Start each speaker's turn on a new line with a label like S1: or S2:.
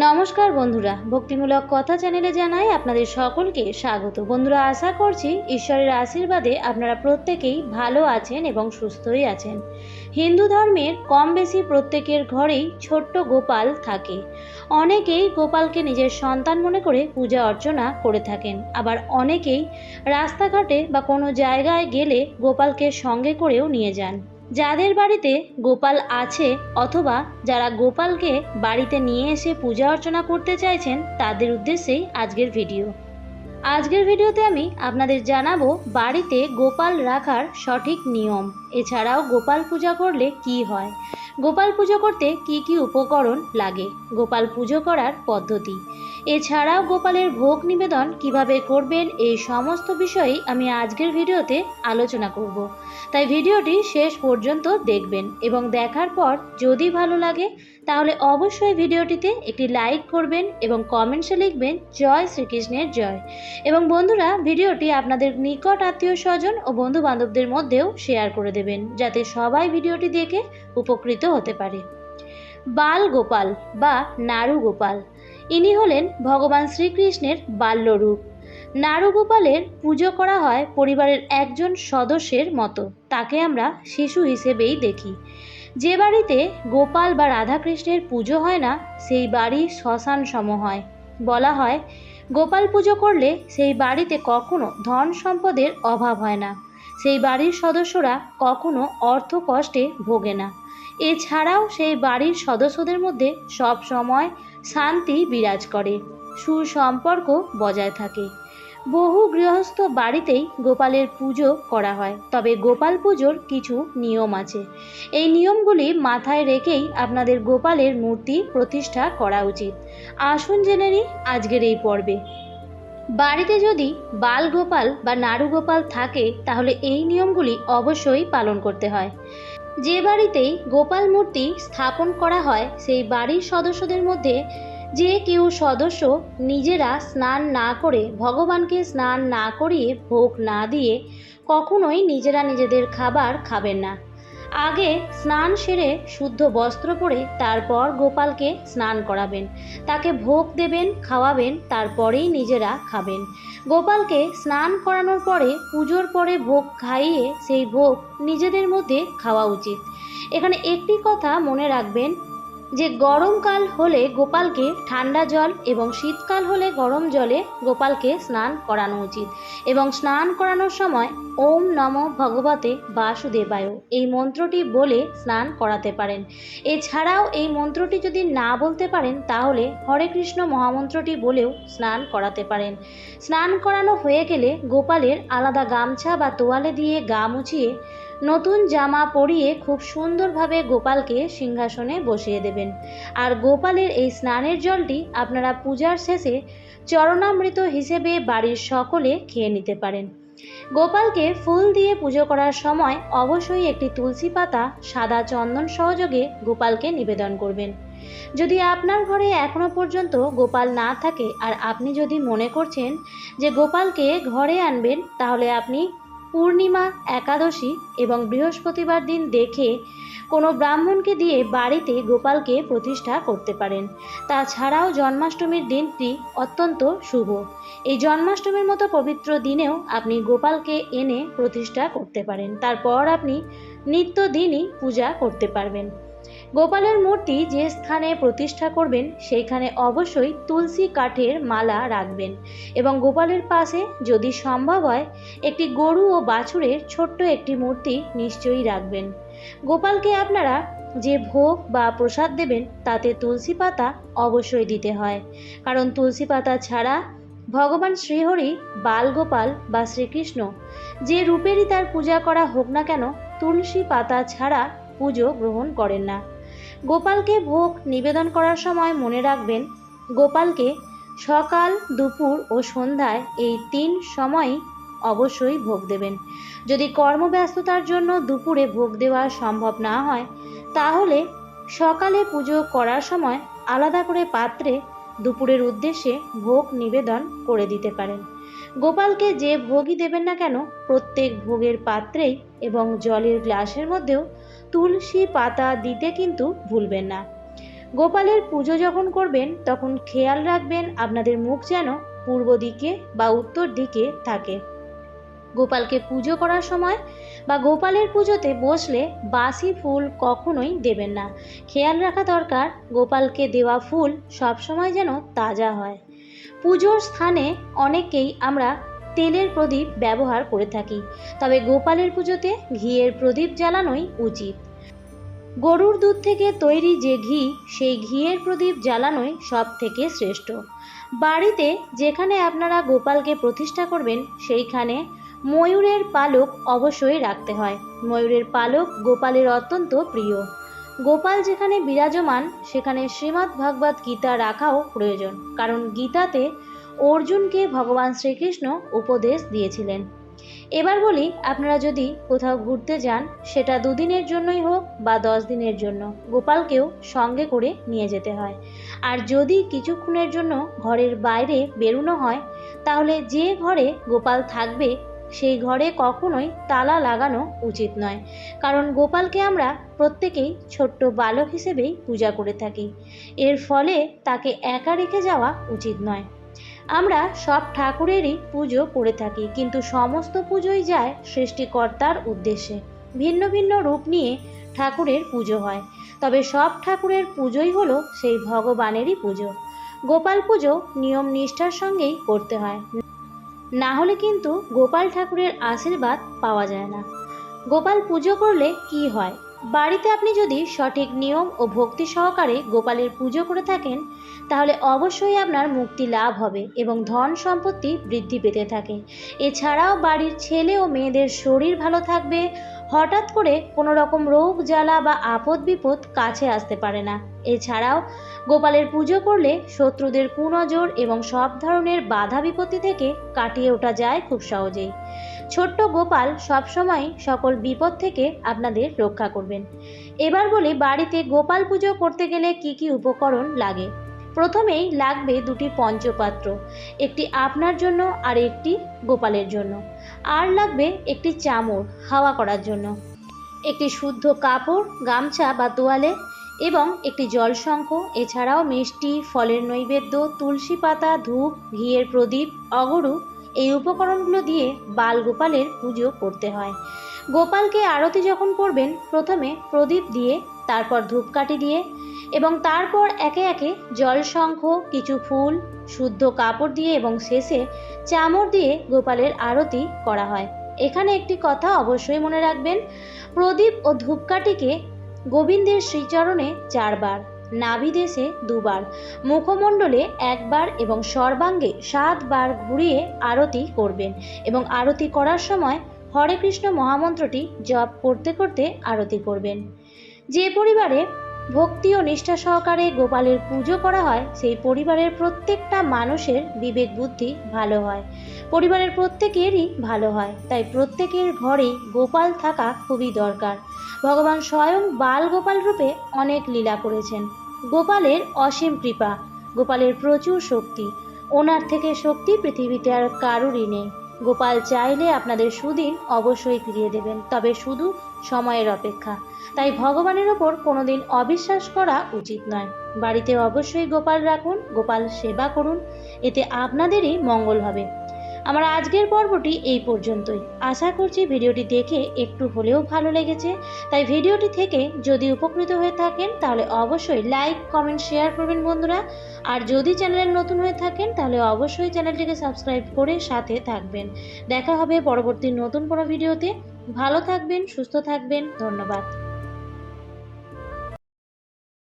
S1: নমস্কার বন্ধুরা, ভক্তিমূলক কথা চ্যানেলে জানাই আপনাদের সকলকে স্বাগত। বন্ধুরা, আশা করছি ঈশ্বরের আশীর্বাদে আপনারা প্রত্যেকেই ভালো আছেন এবং সুস্থই আছেন। হিন্দু ধর্মের কম বেশি প্রত্যেকের ঘরেই ছোট্ট গোপাল থাকে। অনেকেই গোপালকে নিজের সন্তান মনে করে পূজা অর্চনা করে থাকেন। আবার অনেকেই রাস্তাঘাটে বা কোনো জায়গায় গেলে গোপালকে সঙ্গে করেও নিয়ে যান। যাদের বাড়িতে গোপাল আছে অথবা যারা গোপালকে বাড়িতে নিয়ে এসে পূজা অর্চনা করতে চাইছেন, তাদের উদ্দেশ্যেই আজকের ভিডিও। আজকের ভিডিওতে আমি আপনাদের জানাব বাড়িতে গোপাল রাখার সঠিক নিয়ম। এছাড়াও গোপাল পূজা করলে কি হয়? গোপাল পুজো করতে কি কি উপকরণ লাগে? গোপাল পুজো করার পদ্ধতি। এছাড়াও গোপালের ভোগ নিবেদন কীভাবে করবেন, এই সমস্ত বিষয়ে আমি আজকের ভিডিওতে আলোচনা করব। তাই ভিডিওটি শেষ পর্যন্ত দেখবেন এবং দেখার পর যদি ভালো লাগে তাহলে অবশ্যই ভিডিওটিতে একটি লাইক করবেন এবং কমেন্টসে লিখবেন, জয় শ্রীকৃষ্ণের জয়। এবং বন্ধুরা, ভিডিওটি আপনাদের নিকট আত্মীয় স্বজন ও বন্ধু বান্ধবদের মধ্যেও শেয়ার করে দেবেন, যাতে সবাই ভিডিওটি দেখে উপকৃত হতে পারে। বাল গোপাল বা নাড়ু গোপাল, ইনি হলেন ভগবান শ্রীকৃষ্ণের বাল্যরূপ নারুগোপালের পুজো করা হয় পরিবারের একজন সদস্যের মতো, তাকে আমরা শিশু হিসেবেই দেখি। যে বাড়িতে গোপাল বা রাধাকৃষ্ণের পুজো হয় না, সেই বাড়ি শ্মশান সম হয়। বলা হয়, গোপাল পুজো করলে সেই বাড়িতে কখনো ধন সম্পদের অভাব হয় না। সেই বাড়ির সদস্যরা কখনো অর্থ কষ্টে ভোগে না। এছাড়াও সেই বাড়ির সদস্যদের মধ্যে সব সময় শান্তি বিরাজ করে, সুসম্পর্ক বজায় থাকে। বহু গৃহস্থ বাড়িতেই গোপালের পুজো করা হয়। তবে গোপাল পুজোর কিছু নিয়ম আছে। এই নিয়মগুলি মাথায় রেখেই আপনাদের গোপালের মূর্তি প্রতিষ্ঠা করা উচিত। আসুন জেনে নিই আজকের এই পর্বে। বাড়িতে যদি বাল গোপাল বা নাড়ু গোপাল থাকে, তাহলে এই নিয়মগুলি অবশ্যই পালন করতে হয়। যে বাড়িতেই গোপাল মূর্তি স্থাপন করা হয়, সেই বাড়ির সদস্যদের মধ্যে যে কেউ সদস্য নিজেরা স্নান না করে, ভগবানকে স্নান না করিয়ে ভোগ না দিয়ে কখনোই নিজেরা নিজেদের খাবার খাবেন না। আগে স্নান সেরে শুদ্ধ বস্ত্র পরে তারপর গোপালকে স্নান করাবেন। তাকে ভোগ দেবেন, খাওয়াবেন, তারপরেই নিজেরা খাবেন। গোপালকে স্নান করানোর পরে পুজোর পরে ভোগ খাইয়ে সেই ভোগ নিজেদের মধ্যে খাওয়া উচিত। এখানে একটি কথা মনে রাখবেন যে গরমকাল হলে গোপালকে ঠান্ডা জল এবং শীতকাল হলে গরম জলে গোপালকে স্নান করানো উচিত। এবং স্নান করানোর সময় ওম নম ভগবতে বাসুদেবায় এই মন্ত্রটি বলে স্নান করাতে পারেন। এছাড়াও এই মন্ত্রটি যদি না বলতে পারেন, তাহলে হরে কৃষ্ণ মহামন্ত্রটি বলেও স্নান করাতে পারেন। স্নান করানো হয়ে গেলে গোপালের আলাদা গামছা বা তোয়ালে দিয়ে গা মুছিয়ে নতুন জামা পরিয়ে খুব সুন্দরভাবে গোপালকে সিংহাসনে বসিয়ে দেবেন। আর গোপালের এই স্নানের জলটি আপনারা পূজার শেষে চরণামৃত হিসেবে বাড়ির সকলে খেয়ে নিতে পারেন। গোপালকে ফুল দিয়ে পুজো করার সময় অবশ্যই একটি তুলসী পাতা, সাদা চন্দন সহযোগে গোপালকে নিবেদন করবেন। যদি আপনার ঘরে এখনও পর্যন্ত গোপাল না থাকে, আর আপনি যদি মনে করছেন যে গোপালকে ঘরে আনবেন, তাহলে আপনি পূর্ণিমা, একাদশী এবং বৃহস্পতিবার দিন দেখে কোনো ব্রাহ্মণকে দিয়ে বাড়িতে গোপালকে প্রতিষ্ঠা করতে পারেন। তাছাড়াও জন্মাষ্টমীর দিনটি অত্যন্ত শুভ। এই জন্মাষ্টমীর মতো পবিত্র দিনেও আপনি গোপালকে এনে প্রতিষ্ঠা করতে পারেন। তারপর আপনি নিত্যদিনই পূজা করতে পারবেন। গোপালের মূর্তি যে স্থানে প্রতিষ্ঠা করবেন, সেইখানে অবশ্যই তুলসী কাঠের মালা রাখবেন। এবং গোপালের পাশে যদি সম্ভব হয়, একটি গরু ও বাছুরের ছোট্ট একটি মূর্তি নিশ্চয়ই রাখবেন। গোপালকে আপনারা যে ভোগ বা প্রসাদ দেবেন, তাতে তুলসী পাতা অবশ্যই দিতে হয়। কারণ তুলসী পাতা ছাড়া ভগবান শ্রীহরি বালগোপাল বা শ্রীকৃষ্ণ যে রূপেরই তার পূজা করা হোক না কেন, তুলসী পাতা ছাড়া পুজো গ্রহণ করেন না। গোপালকে ভোগ নিবেদন করার সময় মনে রাখবেন, গোপালকে সকাল, দুপুর ও সন্ধ্যায় এই তিন সময়ই অবশ্যই ভোগ দেবেন। যদি কর্মব্যস্ততার জন্য দুপুরে ভোগ দেওয়া সম্ভব না হয়, তাহলে সকালে পুজো করার সময় আলাদা করে পাত্রে দুপুরের উদ্দেশ্যে ভোগ নিবেদন করে দিতে পারেন। গোপালকে যে ভোগই দেবেন না কেন, প্রত্যেক ভোগের পাত্রেই এবং জলের গ্লাসের মধ্যেও তুলসী পাতা দিতে কিন্তু ভুলবেন না। গোপালের পুজো যখন করবেন, তখন খেয়াল রাখবেন আপনাদের মুখ যেন পূর্ব দিকে বা উত্তর দিকে থাকে। গোপালকে পুজো করার সময় বা গোপালের পুজোতে বসলে বাসি ফুল কখনোই দেবেন না। খেয়াল রাখা দরকার, গোপালকে দেওয়া ফুল সবসময় যেন তাজা হয়। পুজোর স্থানে অনেকেই আমরা তেলের প্রদীপ ব্যবহার করে থাকি, তবে গোপালের পুজোতে ঘিয়ের প্রদীপ জ্বালানোই উচিত। গরুর দুধ থেকে তৈরি যে ঘি, সেই ঘিয়ের প্রদীপ জ্বালানোই সব থেকে শ্রেষ্ঠ। বাড়িতে যেখানে আপনারা গোপালকে প্রতিষ্ঠা করবেন, সেইখানে ময়ূরের পালক অবশ্যই রাখতে হয়। ময়ূরের পালক গোপালের অত্যন্ত প্রিয়। গোপাল যেখানে বিরাজমান, সেখানে শ্রীমদ্ ভাগবত গীতা রাখাও প্রয়োজন, কারণ গীতাতে অর্জুনকে ভগবান শ্রীকৃষ্ণ উপদেশ দিয়েছিলেন। এবার বলি, আপনারা যদি কোথাও ঘুরতে যান, সেটা দুদিনের জন্যই হোক বা দশ দিনের জন্য, গোপালকেও সঙ্গে করে নিয়ে যেতে হয়। আর যদি কিছুক্ষণের জন্য ঘরের বাইরে বেরোনো হয়, তাহলে যে ঘরে গোপাল থাকবে, সেই ঘরে কখনোই তালা লাগানো উচিত নয়। কারণ গোপালকে আমরা প্রত্যেকেই ছোট্ট বালক হিসেবেই পূজা করে থাকি। এর ফলে তাকে একা রেখে যাওয়া উচিত নয়। আমরা সব ঠাকুরেরই পুজো করে থাকি, কিন্তু সমস্ত পুজোই যায় সৃষ্টিকর্তার উদ্দেশ্যে। ভিন্ন ভিন্ন রূপ নিয়ে ঠাকুরের পুজো হয়, তবে সব ঠাকুরের পুজোই হলো সেই ভগবানেরই পুজো। গোপাল পুজো নিয়ম নিষ্ঠার সঙ্গেই করতে হয়। না হলে কিন্তু গোপাল ঠাকুরের আশীর্বাদ পাওয়া যায় না। গোপাল পুজো করলে কি হয়? বাড়িতে আপনি যদি সঠিক নিয়ম ও ভক্তি সহকারে গোপালের পুজো করে থাকেন, তাহলে অবশ্যই আপনার মুক্তি লাভ হবে এবং ধন সম্পত্তি বৃদ্ধি পেতে থাকে। এছাড়াও বাড়ির ছেলে ও মেয়েদের শরীর ভালো থাকবে হঠাৎ করে কোনো রকম রোগ, জ্বালা বা আপদ বিপদ কাছে আসতে পারে না। এছাড়াও গোপালের পুজো করলে শত্রুদের কুনজর এবং সব ধরনের বাধা বিপত্তি থেকে কাটিয়ে ওঠা যায় খুব সহজেই। ছোট্ট গোপাল সবসময় সকল বিপদ থেকে আপনাদের রক্ষা করবেন। এবার বলি, বাড়িতে গোপাল পুজো করতে গেলে কি কি উপকরণ লাগে? প্রথমেই লাগবে দুটি পঞ্চপাত্র, একটি আপনার জন্য আর একটি গোপালের জন্য। আর লাগবে একটি চামর হাওয়া করার জন্য। একটি শুদ্ধ কাপড়, গামছা বা তোয়ালে এবং একটি জলশঙ্খ, এছাড়াও মিষ্টি, ফলের নৈবেদ্য, তুলসী পাতা, ধূপ, ঘিয়ের প্রদীপ, অগরু এই উপকরণগুলো দিয়ে বাল গোপালের পুজো করতে হয়। গোপালকে আরতি যখন করবেন, প্রথমে প্রদীপ দিয়ে, তারপর ধূপকাঠি দিয়ে এবং তারপর একে একে জলশঙ্খ কিছু ফুল, শুদ্ধ কাপড় দিয়ে এবং শেষে চামড় দিয়ে গোপালের আরতি করা হয়। এখানে একটি কথা অবশ্যই মনে রাখবেন, প্রদীপ ও ধূপকাঠিকে গোবিন্দের শ্রীচরণে চারবার নাভিদেশে দুবার, মুখমণ্ডলে একবার এবং সর্বাঙ্গে সাতবার ঘুরিয়ে আরতি করবেন এবং আরতি করার সময় হরে কৃষ্ণ মহামন্ত্রটি জপ করতে করতে আরতি করবেন। যে পরিবারে ভক্তি ও নিষ্ঠা সহকারে গোপালের পুজো করা হয়, সেই পরিবারের প্রত্যেকটা মানুষের বিবেক বুদ্ধি ভালো হয়। পরিবারের প্রত্যেকেরই ভালো হয়, তাই প্রত্যেকের ঘরেই গোপাল থাকা খুবই দরকার। ভগবান স্বয়ং বাল গোপাল রূপে অনেক লীলা করেছেন। গোপালের অসীম কৃপা, গোপালের প্রচুর শক্তি। ওনার থেকে শক্তি পৃথিবীতে আর কারুরই নেই। গোপাল চাইলে আপনাদের সুদিন অবশ্যই ফিরিয়ে দেবেন, তবে শুধু সময়ের অপেক্ষা। তাই ভগবানের ওপর কোনোদিন অবিশ্বাস করা উচিত নয়। বাড়িতে অবশ্যই গোপাল রাখুন, গোপাল সেবা করুন, এতে আপনাদেরই মঙ্গল হবে। আমার আজকের পর্বটি এই পর্যন্তই। আশা করছি ভিডিওটি দেখে একটু হলেও ভালো লেগেছে। তাই ভিডিওটি থেকে যদি উপকৃত হয়ে থাকেন, তাহলে অবশ্যই লাইক, কমেন্ট, শেয়ার করবেন বন্ধুরা। আর যদি চ্যানেলে নতুন হয়ে থাকেন, তাহলে অবশ্যই চ্যানেলটিকে সাবস্ক্রাইব করে সাথে থাকবেন। দেখা হবে পরবর্তী নতুন কোনো ভিডিওতে। ভালো থাকবেন, সুস্থ থাকবেন। ধন্যবাদ।